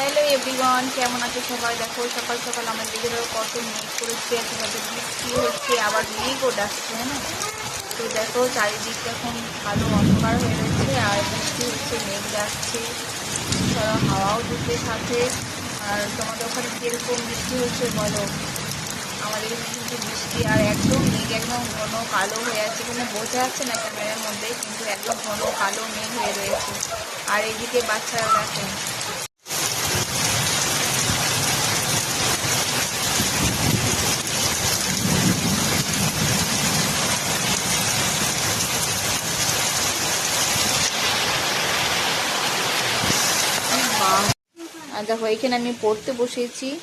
Hello everyone, কেমন আছে সবাই? দেখো, সকাল সকাল আমার দিকে কত মেঘ করেছে তোমাদের বৃষ্টি হচ্ছে, আবার মেঘও ডাকছে হ্যাঁ না? তো দেখো, চারিদিক এখন ভালো অন্ধকার হয়ে রয়েছে, আর বৃষ্টি হচ্ছে, মেঘ ডাকছে ধরো হাওয়াও দিচ্ছে সাথে আর তোমাদের ওখানে কীরকম বৃষ্টি হচ্ছে বলো? আমাদের কিন্তু বৃষ্টি, আর একদম মেঘ, একদম ঘন কালো হয়ে আছে এখানে বোঝা যাচ্ছে না ক্যামেরার মধ্যে, কিন্তু একদম ঘন কালো মেঘ হয়ে রয়েছে। আর এদিকে বাচ্চারা দেখেন আর দেখো, এখানে আমি পড়তে বসেছি,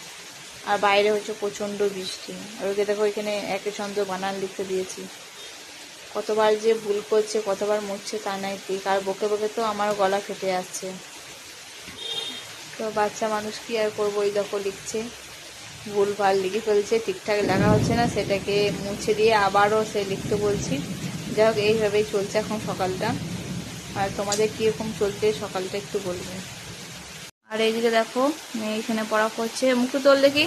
আর বাইরে হচ্ছে প্রচণ্ড বৃষ্টি। আর ওকে দেখো, এখানে একে ছন্দ বানান লিখতে দিয়েছি। কতবার যে ভুল করছে, কতবার মুছছে তা নাই ঠিক। আর বকে বকে তো আমার গলা ফেটে যাচ্ছে। তো বাচ্চা মানুষ কি আর করব ওই দেখো লিখছে। ভুল ভালো লিখে ফেলছে, ঠিকঠাক লেখা হচ্ছে না, সেটাকে মুছে দিয়ে আবারও সে লিখতে বলছি। যাই হোক, এইভাবেই চলছে এখন সকালটা। আর তোমাদের কীরকম চলছে, সকালটা একটু বলবে। আর এইদিকে দেখো, মেয়ে এখানে পড়া করছে। মুখে তোল দেখি।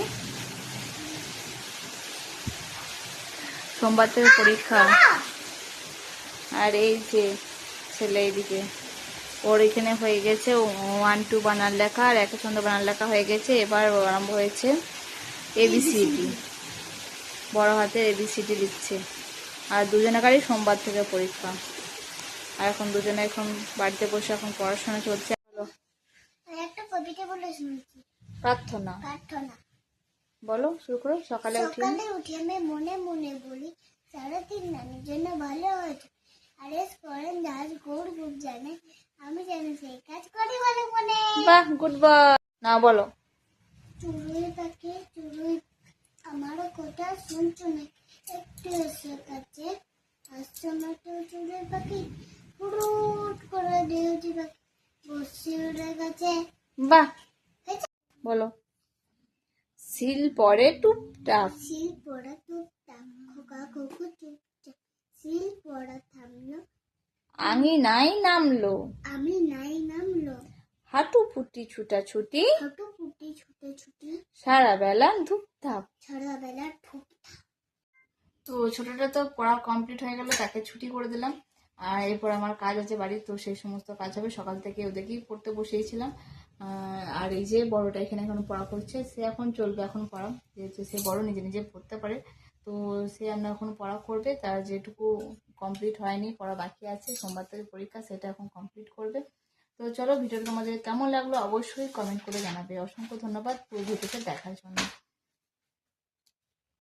সোমবার থেকে পরীক্ষা। আর এই যে ছেলে এইদিকে, ওর এখানে হয়ে গেছে ওয়ান টু বানার লেখা, আর এক ছন্দ বানার লেখা হয়ে গেছে। এবার আরম্ভ হয়েছে এবিসিডি বড় হাতের এবিসিডি লিখছে। আর দুজনেকারই সোমবার থেকে পরীক্ষা। আর এখন দুজনে এখন বাড়িতে বসে এখন পড়াশোনা চলছে। কবিতা বলে শুনেছি প্রার্থনা। প্রার্থনা। বলো শুরু করো সকালে উঠি সকালে উঠে আমি মনে মনে বলি সারাদিন নানির জন্য ভালো হয়েছে করেন দাস গুপ জানে আমি জানি সেই কাজ করি বলে মনে। বাহ গুড না বলো। চুরুই পাখি চুরুই আমারও কথা শুনছো না। একটু এসে কাছে আসছো না তো চুরুই পাখি। ফুরুট করে দিয়েছি পাখি বসে উড়ে গেছে বাহ। বলো। সিল পরে টুপটাপ। শিল পড়া টুকটাক খোকা খোকু চুপচাপ। শিল পড়া থামলো। আঙি নাই নামলো। আমি নাই নামলো। হাঁটু ফুটি ছুটাছুটি। ছোট ফুটি ছুটে ছুটি সারা বেলা ধূপধাপ। সারা বেলা ঠুক তো ছোটটা তো পড়া কমপ্লিট হয়ে গেল তাকে ছুটি করে দিলাম। আর এরপর আমার কাজ আছে বাড়ির, তো সেই সমস্ত কাজ হবে। সকাল থেকে ওদেরকেই পড়তে বসিয়েছিলাম। আর এই যে বড়টা এখানে এখন পড়া করছে, সে এখন চলবে এখন পড়া। যেহেতু সে বড়, নিজে নিজে পড়তে পারে। তো সে আমরা এখন পড়া করবে, তার যেটুকু কমপ্লিট হয়নি, পড়া বাকি আছে, সোমবার থেকে পরীক্ষা, সেটা এখন কমপ্লিট করবে। তো চলো, ভিডিওটা তোমাদের কেমন লাগল অবশ্যই কমেন্ট করে জানাবে। অসংখ্য ধন্যবাদ, পুরো ভিডিওটা দেখার জন্য।